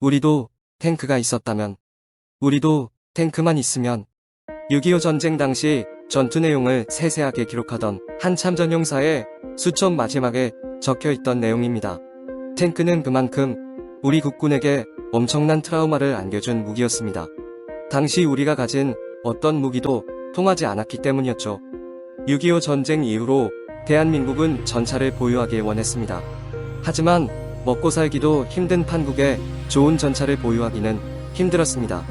우리도 탱크가 있었다면, 우리도 탱크만 있으면, 6.25 전쟁 당시 전투 내용을 세세하게 기록하던 한 참 전용사의 수첩 마지막에 적혀 있던 내용입니다. 탱크는 그만큼 우리 국군에게 엄청난 트라우마를 안겨준 무기였습니다. 당시 우리가 가진 어떤 무기도 통하지 않았기 때문이었죠. 6.25 전쟁 이후로 대한민국은 전차를 보유하길 원했습니다. 하지만 먹고 살기도 힘든 판국에 좋은 전차를 보유하기는 힘들었습니다.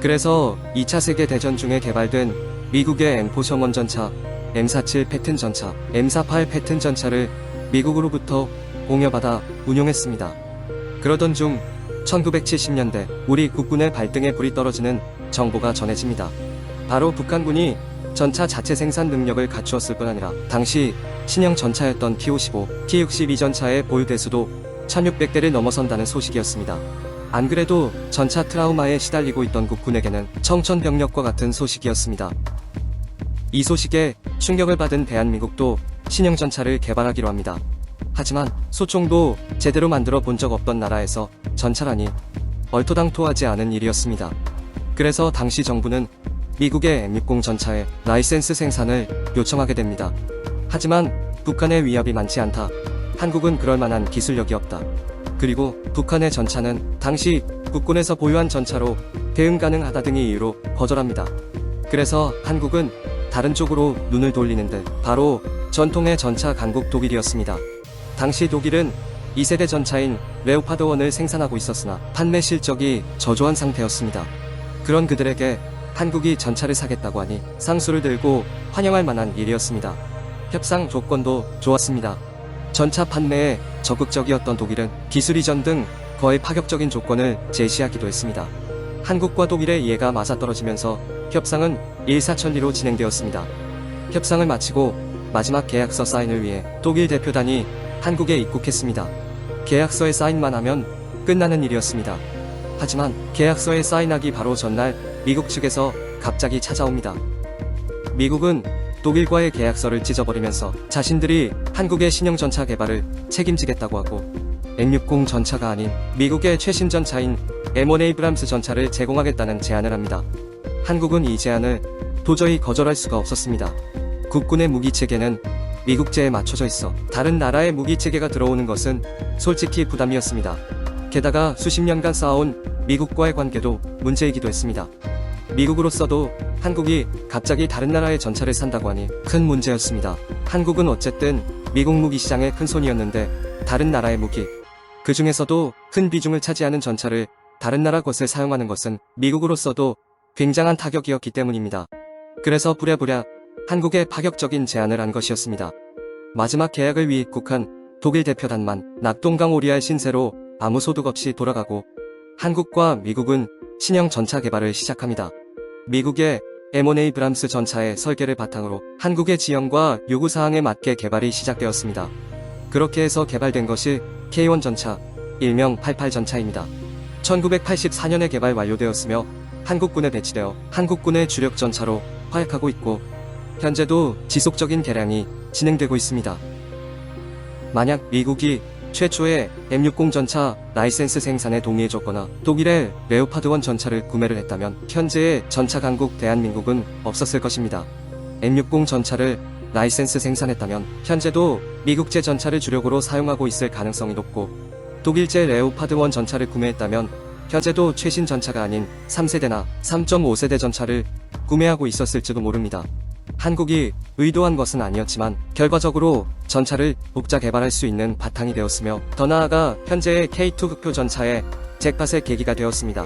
그래서 2차 세계대전 중에 개발된 미국의 M4 셔먼 전차, M47 패튼 전차, M48 패튼 전차를 미국으로부터 공여받아 운용했습니다. 그러던 중 1970년대 우리 국군의 발등에 불이 떨어지는 정보가 전해집니다. 바로 북한군이 전차 자체 생산 능력을 갖추었을 뿐 아니라 당시 신형 전차였던 T-55, T-62 전차의 보유 대수도 1600대를 넘어선다는 소식이었습니다. 안 그래도 전차 트라우마에 시달리고 있던 국군에게는 청천벽력과 같은 소식이었습니다. 이 소식에 충격을 받은 대한민국도 신형 전차를 개발하기로 합니다. 하지만 소총도 제대로 만들어 본 적 없던 나라에서 전차라니 얼토당토하지 않은 일이었습니다. 그래서 당시 정부는 미국의 M60 전차의 라이센스 생산을 요청하게 됩니다. 하지만 북한의 위협이 많지 않다. 한국은 그럴 만한 기술력이 없다. 그리고 북한의 전차는 당시 국군에서 보유한 전차로 대응 가능하다 등의 이유로 거절합니다. 그래서 한국은 다른 쪽으로 눈을 돌리는데 바로 전통의 전차 강국 독일이었습니다. 당시 독일은 2세대 전차인 레오파드 1을 생산하고 있었으나 판매 실적이 저조한 상태였습니다. 그런 그들에게 한국이 전차를 사겠다고 하니 쌍수를 들고 환영할 만한 일이었습니다. 협상 조건도 좋았습니다. 전차 판매에 적극적이었던 독일은 기술 이전 등 거의 파격적인 조건을 제시하기도 했습니다. 한국과 독일의 이해가 맞아떨어지면서 협상은 일사천리로 진행되었습니다. 협상을 마치고 마지막 계약서 사인을 위해 독일 대표단이 한국에 입국했습니다. 계약서에 사인만 하면 끝나는 일이었습니다. 하지만 계약서에 사인하기 바로 전날 미국 측에서 갑자기 찾아옵니다. 미국은 독일과의 계약서를 찢어버리면서 자신들이 한국의 신형 전차 개발을 책임지겠다고 하고 M60 전차가 아닌 미국의 최신 전차인 M1 에이브람스 전차를 제공하겠다는 제안을 합니다. 한국은 이 제안을 도저히 거절할 수가 없었습니다. 국군의 무기 체계는 미국제에 맞춰져 있어 다른 나라의 무기 체계가 들어오는 것은 솔직히 부담이었습니다. 게다가 수십 년간 쌓아온 미국과의 관계도 문제이기도 했습니다. 미국으로서도 한국이 갑자기 다른 나라의 전차를 산다고 하니 큰 문제였습니다. 한국은 어쨌든 미국 무기 시장의 큰 손이었는데 다른 나라의 무기, 그 중에서도 큰 비중을 차지하는 전차를 다른 나라 것을 사용하는 것은 미국으로서도 굉장한 타격이었기 때문입니다. 그래서 부랴부랴 한국에 파격적인 제안을 한 것이었습니다. 마지막 계약을 위해 입국한 독일 대표단만 낙동강 오리알 신세로 아무 소득 없이 돌아가고 한국과 미국은 신형 전차 개발을 시작합니다. 미국의 M1A 브람스 전차의 설계를 바탕으로 한국의 지형과 요구사항에 맞게 개발이 시작되었습니다. 그렇게 해서 개발된 것이 K1 전차, 일명 88 전차입니다. 1984년에 개발 완료되었으며 한국군에 배치되어 한국군의 주력 전차로 활약하고 있고 현재도 지속적인 개량이 진행되고 있습니다. 만약 미국이 최초의 M60 전차 라이센스 생산에 동의해줬거나 독일의 레오파드 1 전차를 구매를 했다면 현재의 전차 강국 대한민국은 없었을 것입니다. M60 전차를 라이센스 생산했다면 현재도 미국제 전차를 주력으로 사용하고 있을 가능성이 높고 독일제 레오파드 1 전차를 구매했다면 현재도 최신 전차가 아닌 3세대나 3.5세대 전차를 구매하고 있었을지도 모릅니다. 한국이 의도한 것은 아니었지만 결과적으로 전차를 독자 개발할 수 있는 바탕이 되었으며 더 나아가 현재의 K2 흑표 전차의 잭팟의 계기가 되었습니다.